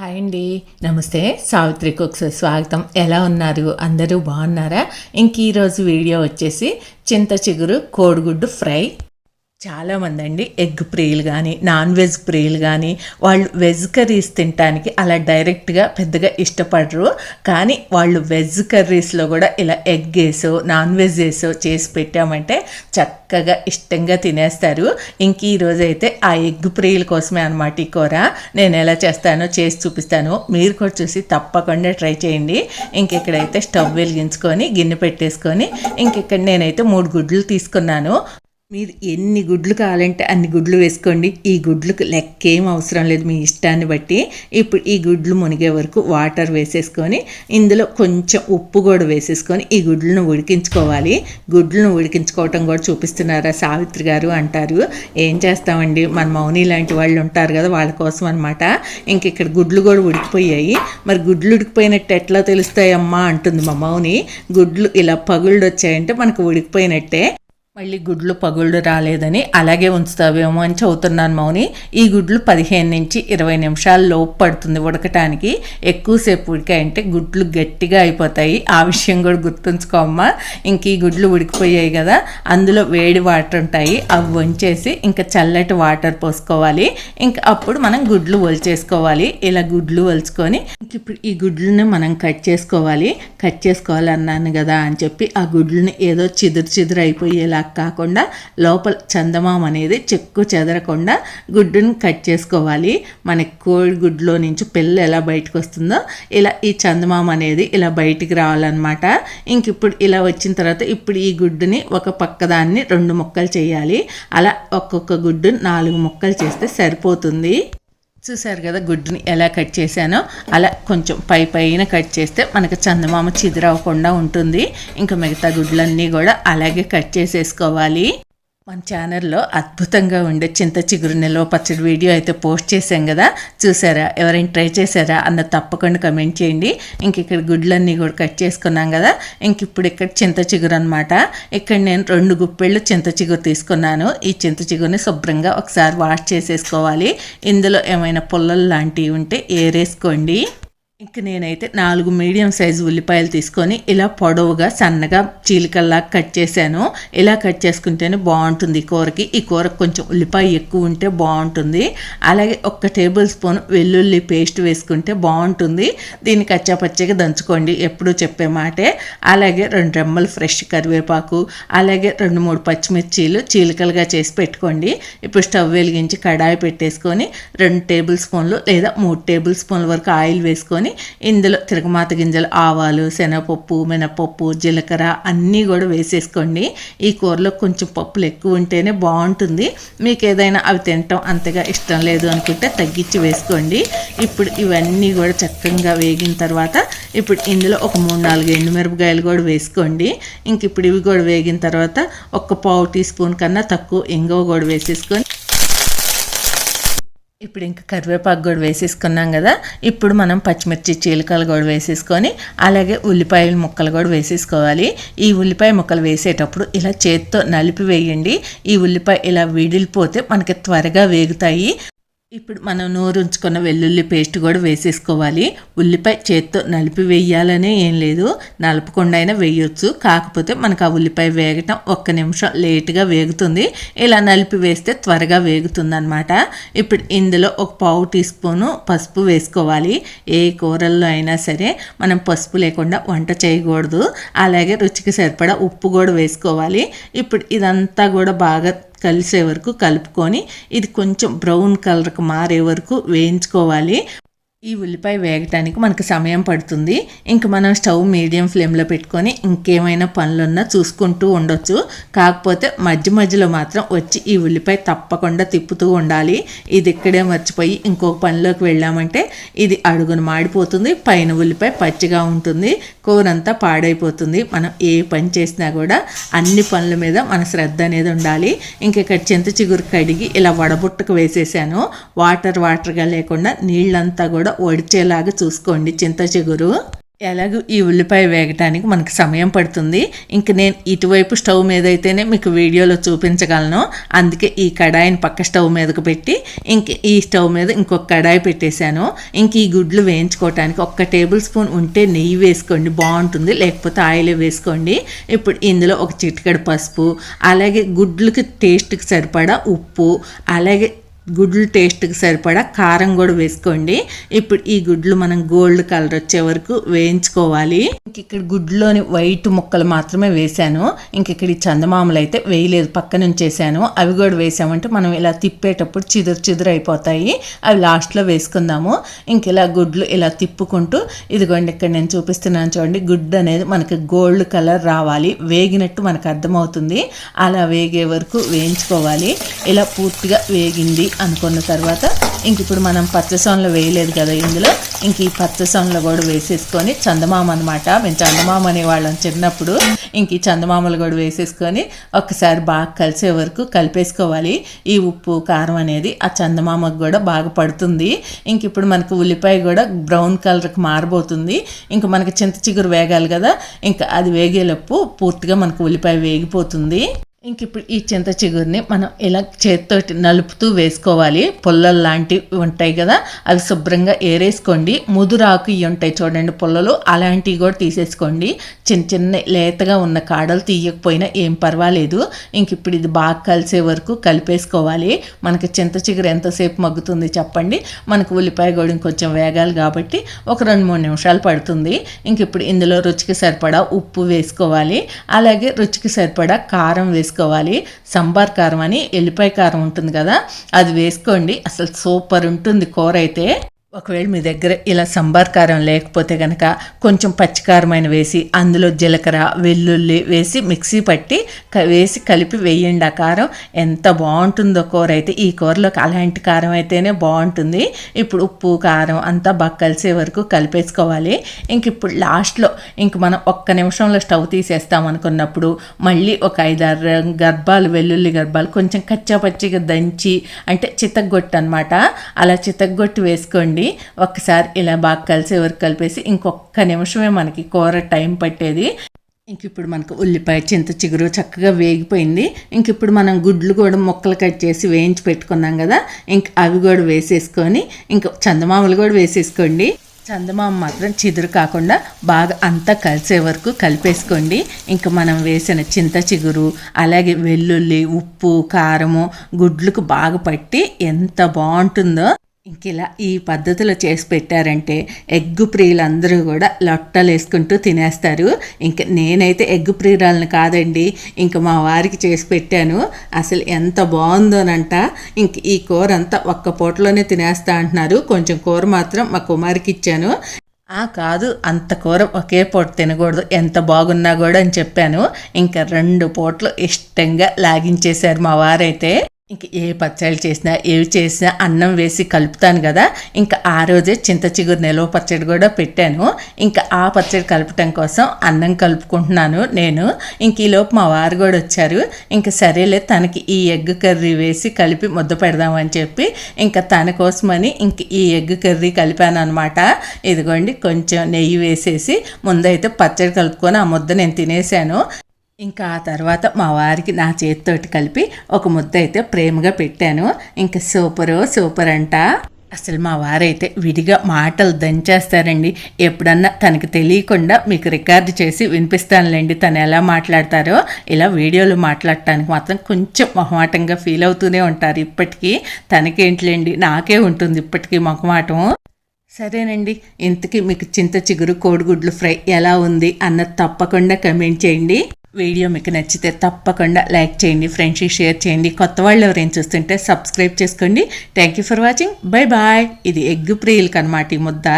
Hi అండి. నమస్తే Savitri cooks స్వాగతం. ఎలా ఉన్నారు? అందరూ బాగున్నారా? ఇంక ఈరోజు వీడియో వచ్చేసి చింత చిగురు కోడిగుడ్డు ఫ్రై. చాలామంది అండి ఎగ్ ప్రియులు కానీ నాన్ వెజ్ ప్రియులు కానీ వాళ్ళు వెజ్ కర్రీస్ తినటానికి అలా డైరెక్ట్గా పెద్దగా ఇష్టపడరు. కానీ వాళ్ళు వెజ్ కర్రీస్లో కూడా ఇలా ఎగ్ వేసో నాన్ వెజ్ వేసో చేసి పెట్టామంటే చక్కగా ఇష్టంగా తినేస్తారు. ఇంక ఈరోజు అయితే ఆ ఎగ్ ప్రియుల కోసమే అనమాట ఈ కూర. నేను ఎలా చేస్తానో చేసి చూపిస్తాను. మీరు కూడా చూసి తప్పకుండా ట్రై చేయండి. ఇంక ఇక్కడైతే స్టవ్ వెలిగించుకొని గిన్నె పెట్టేసుకొని ఇంక ఇక్కడ నేనైతే మూడు గుడ్లు తీసుకున్నాను. మీరు ఎన్ని గుడ్లు కావాలంటే అన్ని గుడ్లు వేసుకోండి. ఈ గుడ్లకు లెక్క ఏం అవసరం లేదు మీ ఇష్టాన్ని బట్టి. ఇప్పుడు ఈ గుడ్లు మునిగే వరకు వాటర్ వేసేసుకొని ఇందులో కొంచెం ఉప్పు కూడా వేసేసుకొని ఈ గుడ్లను ఉడికించుకోవాలి. గుడ్లను ఉడికించుకోవటం కూడా చూపిస్తున్నారా సావిత్రి గారు అంటారు. ఏం చేస్తామండి? మన మౌని లాంటి వాళ్ళు ఉంటారు కదా వాళ్ళ కోసం అనమాట ఇంక ఇక్కడ గుడ్లు కూడా ఉడికిపోయాయి. మరి గుడ్లు ఉడికిపోయినట్టు ఎట్లా తెలుస్తాయమ్మా అంటుంది మా మౌని. గుడ్లు ఇలా పగుళ్ళు వచ్చాయంటే మనకు ఉడికిపోయినట్టే. మళ్ళీ గుడ్లు పగుళ్ళు రాలేదని అలాగే ఉంచుతావేమో అని చదువుతున్నాను మౌని. ఈ గుడ్లు పదిహేను నుంచి ఇరవై నిమిషాల లోపు పడుతుంది ఉడకటానికి. ఎక్కువసేపు ఉడికాయంటే గుడ్లు గట్టిగా అయిపోతాయి. ఆ విషయం కూడా గుర్తుంచుకోమ్మా ఇంక ఈ గుడ్లు ఉడికిపోయాయి కదా అందులో వేడి వాటర్ ఉంటాయి. అవి వంచేసి ఇంకా చల్లటి వాటర్ పోసుకోవాలి. ఇంకా అప్పుడు మనం గుడ్లు వలిచేసుకోవాలి ఇలా గుడ్లు వలుచుకొని ఇంక ఇప్పుడు ఈ గుడ్లను మనం కట్ చేసుకోవాలి. కట్ చేసుకోవాలన్నాను కదా అని చెప్పి ఆ గుడ్లను ఏదో చిదురు చిదురు అయిపోయేలా కాకుండా లోపల చందమామ అనేది చెక్కు చెదరకుండా గుడ్డుని కట్ చేసుకోవాలి. మనకి కోడి గుడ్లో నుంచి పిల్ల ఎలా బయటకు వస్తుందో ఇలా ఈ చందమామ అనేది ఇలా బయటికి రావాలన్నమాట. ఇంక ఇప్పుడు ఇలా వచ్చిన తర్వాత ఇప్పుడు ఈ గుడ్డుని ఒక పక్కదాన్ని రెండు ముక్కలు చేయాలి. అలా ఒక్కొక్క గుడ్డు నాలుగు ముక్కలు చేస్తే సరిపోతుంది. చూసారు కదా గుడ్డుని ఎలా కట్ చేశానో? అలా కొంచెం పై పైన కట్ చేస్తే మనకు చందమామ చిదిరవకుండా ఉంటుంది. ఇంకా మిగతా గుడ్లన్నీ కూడా అలాగే కట్ చేసేసుకోవాలి. మన ఛానల్లో అద్భుతంగా ఉండే చింత చిగురు నిల్వ పచ్చడి వీడియో అయితే పోస్ట్ చేశాం కదా. చూసారా? ఎవరైనా ట్రై చేశారా? అన్న తప్పకుండా కమెంట్ చేయండి. ఇంక ఇక్కడ గుడ్లన్నీ కూడా కట్ చేసుకున్నాం కదా. ఇంక ఇప్పుడు ఇక్కడ చింత చిగురు అనమాట ఇక్కడ నేను రెండు గుప్పెళ్ళు చింత చిగురు తీసుకున్నాను. ఈ చింత చిగురుని శుభ్రంగా ఒకసారి వాష్ చేసేసుకోవాలి. ఇందులో ఏమైనా పుల్లలు లాంటివి ఉంటే ఏరేసుకోండి. ఇంక నేనైతే నాలుగు మీడియం సైజు ఉల్లిపాయలు తీసుకొని ఇలా పొడవుగా సన్నగా చీలికల్లా కట్ చేశాను. ఇలా కట్ చేసుకుంటేనే బాగుంటుంది ఈ కూరకి. ఈ కూరకు కొంచెం ఉల్లిపాయ ఎక్కువ ఉంటే బాగుంటుంది. అలాగే ఒక్క టేబుల్ స్పూన్ వెల్లుల్లి పేస్ట్ వేసుకుంటే బాగుంటుంది. దీన్ని కచ్చాపచ్చగా దంచుకోండి ఎప్పుడు చెప్పే మాటే. అలాగే రెండు రెమ్మలు ఫ్రెష్ కరివేపాకు అలాగే రెండు మూడు పచ్చిమిర్చీలు చీలికలుగా చేసి పెట్టుకోండి. ఇప్పుడు స్టవ్ వెలిగించి కడాయి పెట్టేసుకొని రెండు టేబుల్ స్పూన్లు లేదా మూడు టేబుల్ స్పూన్ల వరకు ఆయిల్ వేసుకొని ఇందులో తిరగమాత గింజలు ఆవాలు శనగపప్పు మినపప్పు జీలకర్ర అన్నీ కూడా వేసేసుకోండి. ఈ కూరలో కొంచెం పప్పులు ఎక్కువ ఉంటేనే బాగుంటుంది. మీకు ఏదైనా అవి తినటం అంతగా ఇష్టం లేదు అనుకుంటే తగ్గించి వేసుకోండి. ఇప్పుడు ఇవన్నీ కూడా చక్కగా వేగిన తర్వాత ఇప్పుడు ఇందులో ఒక మూడు నాలుగు ఎండుమిరపకాయలు కూడా వేసుకోండి. ఇంక ఇప్పుడు ఇవి కూడా వేగిన తర్వాత ఒక పావు టీ స్పూన్ కన్నా తక్కువ ఇంగవ కూడా వేసేసుకొని ఇప్పుడు ఇంకా కరివేపాకు కూడా వేసేసుకున్నాం కదా ఇప్పుడు మనం పచ్చిమిర్చి చీలకలు కూడా వేసేసుకొని అలాగే ఉల్లిపాయల ముక్కలు కూడా వేసేసుకోవాలి. ఈ ఉల్లిపాయ ముక్కలు వేసేటప్పుడు ఇలా చేత్తో నలిపి వేయండి. ఈ ఉల్లిపాయ ఇలా విడిలిపోతే మనకి త్వరగా వేగుతాయి. ఇప్పుడు మనం నూరుంచుకున్న వెల్లుల్లి పేస్ట్ కూడా వేసేసుకోవాలి. ఉల్లిపాయ చేత్తో నలిపి వేయాలనే ఏం లేదు. నలపకుండా అయినా వేయొచ్చు. కాకపోతే మనకు ఆ ఉల్లిపాయ వేగటం ఒక్క నిమిషం లేటుగా వేగుతుంది. ఇలా నలిపి వేస్తే త్వరగా వేగుతుంది అనమాట ఇప్పుడు ఇందులో ఒక పావు టీ స్పూను పసుపు వేసుకోవాలి. ఏ కూరల్లో అయినా సరే మనం పసుపు లేకుండా వంట చేయకూడదు. అలాగే రుచికి సరిపడా ఉప్పు కూడా వేసుకోవాలి. ఇప్పుడు ఇదంతా కూడా బాగా కలిసే వరకు కలుపుకొని ఇది కొంచెం బ్రౌన్ కలర్కి మారే వరకు వేయించుకోవాలి. ఈ ఉల్లిపాయ వేగటానికి మనకు సమయం పడుతుంది. ఇంక మనం స్టవ్ మీడియం ఫ్లేమ్లో పెట్టుకొని ఇంకేమైనా పనులున్నా చూసుకుంటూ ఉండొచ్చు. కాకపోతే మధ్య మధ్యలో మాత్రం వచ్చి ఈ ఉల్లిపాయ తప్పకుండా తిప్పుతూ ఉండాలి. ఇది ఇక్కడే మర్చిపోయి ఇంకొక పనిలోకి వెళ్ళామంటే ఇది అడుగును మాడిపోతుంది. పైన ఉల్లిపాయ పచ్చిగా ఉంటుంది. కూరంతా పాడైపోతుంది. మనం ఏ పని చేసినా కూడా అన్ని పనుల మీద మన శ్రద్ధ అనేది ఉండాలి. ఇంక ఇక్కడ చింత చిగురు కడిగి ఇలా వడబుట్టకు వేసేసాను. వాటర్ వాటర్గా లేకుండా నీళ్ళంతా కూడా కూడా ఒడిచేలాగా చూసుకోండి చింత చిగురు. ఎలాగో ఈ ఉల్లిపాయ వేగటానికి మనకు సమయం పడుతుంది. ఇంక నేను ఇటువైపు స్టవ్ మీద అయితేనే మీకు వీడియోలో చూపించగలను. అందుకే ఈ కడాయిని పక్క స్టవ్ మీదకు పెట్టి ఇంక ఈ స్టవ్ మీద ఇంకొక కడాయి పెట్టేశాను. ఇంక ఈ గుడ్లు వేయించుకోవటానికి ఒక్క టేబుల్ స్పూన్ ఉంటే నెయ్యి వేసుకోండి బాగుంటుంది. లేకపోతే ఆయిల్ వేసుకోండి. ఇప్పుడు ఇందులో ఒక చిటికెడు పసుపు అలాగే గుడ్లకి టేస్ట్కి సరిపడా ఉప్పు అలాగే గుడ్లు టేస్ట్కి సరిపడా కారం కూడా వేసుకోండి. ఇప్పుడు ఈ గుడ్లు మనం గోల్డ్ కలర్ వచ్చే వరకు వేయించుకోవాలి. ఇంక ఇక్కడ గుడ్లోని వైట్ ముక్కలు మాత్రమే వేసాను ఇంక ఇక్కడ ఈ చందమామలు అయితే వేయలేదు. పక్క నుంచి వేసాను అవి కూడా వేసామంటే మనం ఇలా తిప్పేటప్పుడు చిదురు చిదురు అయిపోతాయి. అవి లాస్ట్లో వేసుకుందాము. ఇంక ఇలా గుడ్లు ఇలా తిప్పుకుంటూ ఇదిగోండి ఇక్కడ నేను చూపిస్తున్నాను చూడండి. గుడ్ అనేది మనకి గోల్డ్ కలర్ రావాలి. వేగినట్టు మనకు అర్థమవుతుంది. అలా వేగే వరకు వేయించుకోవాలి. ఇలా పూర్తిగా వేగింది. అనుకున్న తర్వాత ఇంక ఇప్పుడు మనం పచ్చసొనలు వేయలేదు కదా ఇందులో ఇంక ఈ పచ్చసొనలు కూడా వేసేసుకొని చందమామ అనమాట మేము చందమామ అనేవాళ్ళం చిన్నప్పుడు. ఇంక ఈ చందమామలు కూడా వేసేసుకొని ఒక్కసారి బాగా కలిసే వరకు కలిపేసుకోవాలి. ఈ ఉప్పు కారం అనేది ఆ చందమామకు కూడా బాగా పడుతుంది. ఇంక ఇప్పుడు మనకు ఉల్లిపాయ కూడా బ్రౌన్ కలర్కి మారబోతుంది. ఇంక మనకి చింత చిగురు వేగాలి కదా ఇంకా అది వేగేలోపు పూర్తిగా మనకు ఉల్లిపాయ వేగిపోతుంది. ఇంక ఇప్పుడు ఈ చింత చిగురిని మనం ఇలా చేతితోటి నలుపుతూ వేసుకోవాలి. పుల్లలు లాంటివి ఉంటాయి కదా అవి శుభ్రంగా ఏరేసుకోండి. ముదురాకు ఇవి ఉంటాయి చూడండి పుల్లలు అలాంటివి కూడా తీసేసుకోండి. చిన్న చిన్న లేతగా ఉన్న కాడలు తీయకపోయినా ఏం పర్వాలేదు. ఇంక ఇప్పుడు ఇది బాగా కలిసే వరకు కలిపేసుకోవాలి. మనకి చింత చిగురు ఎంతసేపు మగ్గుతుంది చెప్పండి. మనకు ఉల్లిపాయ కూడా ఇంకొంచెం వేగాలి కాబట్టి ఒక రెండు మూడు నిమిషాలు పడుతుంది. ఇంక ఇప్పుడు ఇందులో రుచికి సరిపడా ఉప్పు వేసుకోవాలి. అలాగే రుచికి సరిపడా కారం వేసుకోవాలి. వేసుకోవాలి. సంబార్ కారం అని ఎల్లిపాయ కారం ఉంటుంది కదా అది వేసుకోండి. అసలు సూపర్ ఉంటుంది కూర అయితే. ఒకవేళ మీ దగ్గర ఇలా సంబార్ కారం లేకపోతే కనుక కొంచెం పచ్చికారమైన వేసి అందులో జీలకర్ర వెల్లుల్లి వేసి మిక్సీ పట్టి వేసి కలిపి వేయండి. ఆ కారం ఎంత బాగుంటుందో కూర అయితే ఈ కూరలోకి అలాంటి కారం అయితేనే బాగుంటుంది. ఇప్పుడు ఉప్పు కారం అంతా బాగా కలిసే వరకు కలిపేసుకోవాలి. ఇంక ఇప్పుడు లాస్ట్లో ఇంక మనం ఒక్క నిమిషంలో స్టవ్ తీసేస్తాం అనుకున్నప్పుడు మళ్ళీ ఒక ఐదారు గర్భాలు వెల్లుల్లి గర్భాలు కొంచెం కచ్చాపచ్చిగా దంచి అంటే చితగ్గొట్టు అనమాట అలా చితగ్గొట్టు వేసుకోండి. వేసుకోండి ఒక్కసారి ఇలా బాగా కలిసి వరకు కలిపేసి ఇంకొక నిమిషమే మనకి కూర టైం పట్టేది. ఇంక ఇప్పుడు మనకు ఉల్లిపాయ చింత చిగురు చక్కగా వేగిపోయింది. ఇంక ఇప్పుడు మనం గుడ్లు కూడా ముక్కలు కట్ చేసి వేయించి పెట్టుకున్నాం కదా ఇంక అవి కూడా వేసేసుకొని ఇంక చందమామలు కూడా వేసేసుకోండి. చందమామ మాత్రం చిదురు కాకుండా బాగా అంతా కలిసే వరకు కలిపేసుకోండి. ఇంకా మనం వేసిన చింత చిగురు అలాగే వెల్లుల్లి ఉప్పు కారము గుడ్లకు బాగా పట్టి ఎంత బాగుంటుందో ఇంక ఇలా ఈ పద్ధతిలో చేసి పెట్టారంటే ఎగ్గు ప్రియులందరూ కూడా లొట్టలు వేసుకుంటూ తినేస్తారు. ఇంక నేనైతే ఎగ్ ప్రియురాలను కాదండి ఇంక మా వారికి చేసి పెట్టాను. అసలు ఎంత బాగుందోనంట. ఇంక ఈ కూర అంతా ఒక్క పూటలోనే తినేస్తా అంటున్నారు. కొంచెం కూర మాత్రం మా కుమారికి ఇచ్చాను. ఆ కాదు అంత కూర ఒకే పూట తినకూడదు ఎంత బాగున్నా కూడా అని చెప్పాను. ఇంకా రెండు పూటలు ఇష్టంగా లాగించేశారు మా వారైతే. ఇంక ఏ పచ్చళ్ళు చేసినా ఏవి చేసినా అన్నం వేసి కలుపుతాను కదా. ఇంకా ఆ రోజే చింత చిగురు నిలవ పచ్చడి కూడా పెట్టాను. ఇంకా ఆ పచ్చడి కలపటం కోసం అన్నం కలుపుకుంటున్నాను నేను. ఇంక ఈలోపు మా వారు కూడా వచ్చారు. ఇంకా సరేలే తనకి ఈ ఎగ్ కర్రీ వేసి కలిపి ముద్ద పెడదామని చెప్పి ఇంకా తన కోసమని ఇంక ఈ ఎగ్ కర్రీ కలిపాను అనమాట ఇదిగోండి కొంచెం నెయ్యి వేసేసి ముందైతే పచ్చడి కలుపుకొని ఆ ముద్ద నేను తినేసాను. ఇంకా ఆ తర్వాత మా వారికి నా చేతితోటి కలిపి ఒక ముద్ద అయితే ప్రేమగా పెట్టాను. ఇంకా సూపరు సూపర్ అంట. అసలు మా వారైతే విడిగా మాటలు దంచేస్తారండి. ఎప్పుడన్నా తనకి తెలియకుండా మీకు రికార్డు చేసి వినిపిస్తానులేండి తను ఎలా మాట్లాడతారో. ఇలా వీడియోలు మాట్లాడటానికి మాత్రం కొంచెం మొహమాటంగా ఫీల్ అవుతూనే ఉంటారు ఇప్పటికీ. తనకేంట్లేండి నాకే ఉంటుంది ఇప్పటికీ మొహమాటం. సరేనండి ఇంతకీ మీకు చింత చిగురు కోడిగుడ్లు ఫ్రై ఎలా ఉంది అన్నది తప్పకుండా కమెంట్ చేయండి. వీడియో మీకు నచ్చితే తప్పకుండా లైక్ చేయండి ఫ్రెండ్స్కి షేర్ చేయండి. కొత్త వాళ్ళు ఎవరైనా చూస్తుంటే సబ్స్క్రైబ్ చేసుకోండి. Thank you for watching bye bye ఇది ఎగ్ ప్రియులకు అనమాట ఈ ముద్ద.